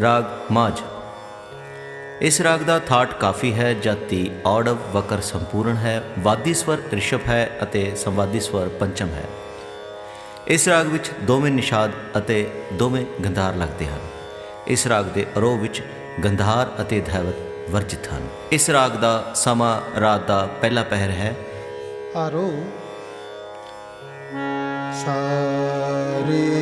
ਰਾਗ ਮਾਝ। ਇਸ ਰਾਗ ਦਾ ਥਾਟ ਕਾਫੀ ਹੈ ਜਾਤੀ ਔੜਵ ਵਕਰ ਸੰਪੂਰਨ ਹੈ, ਵਾਦੀ ਸਵਰ ਰਿਸ਼ਭ ਹੈ ਅਤੇ ਸੰਵਾਦੀ ਸਵਰ ਪੰਚਮ ਹੈ। ਇਸ ਰਾਗ ਵਿੱਚ ਦੋਵੇਂ ਨਿਸ਼ਾਦ ਅਤੇ ਦੋਵੇਂ ਗੰਧਾਰ ਲੱਗਦੇ ਹਨ। ਇਸ ਰਾਗ ਦੇ ਅਰੋਹ ਵਿੱਚ ਗੰਧਾਰ ਅਤੇ ਧੈਵਤ ਵਰਜਿਤ ਹਨ। ਇਸ ਰਾਗ ਦਾ ਸਮਾਂ ਰਾਤ ਦਾ ਪਹਿਲਾ ਪਹਿਰ ਹੈ। ਆਰੋ ਸਾਰੇ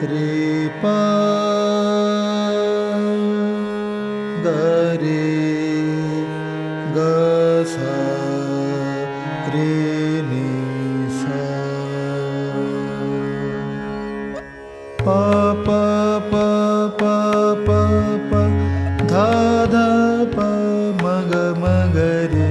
परि गीनि सा पा प ध प मगमगरि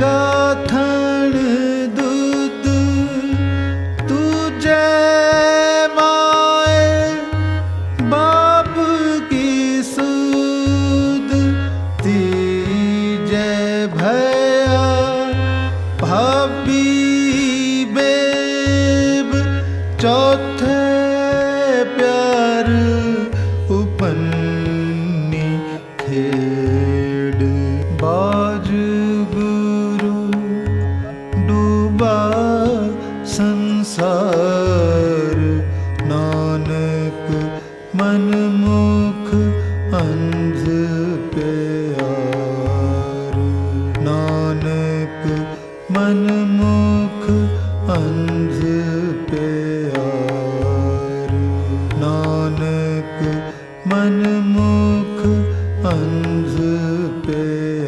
गाथन दूध तुझे माए बाप की सूद तीजे भया भाभी बेब चौथे प्यार ਪਿਆਰ, ਨਾਨਕ ਮਨ ਮੁਖ ਅੰਧ ਪਿਆਰ, ਨਾਨਕ ਮਨ ਮੁਖ ਅੰਧ ਪਿਆਰ, ਨਾਨਕ ਮਨ ਮੁਖ ਅੰਧ ਪਿਆਰ।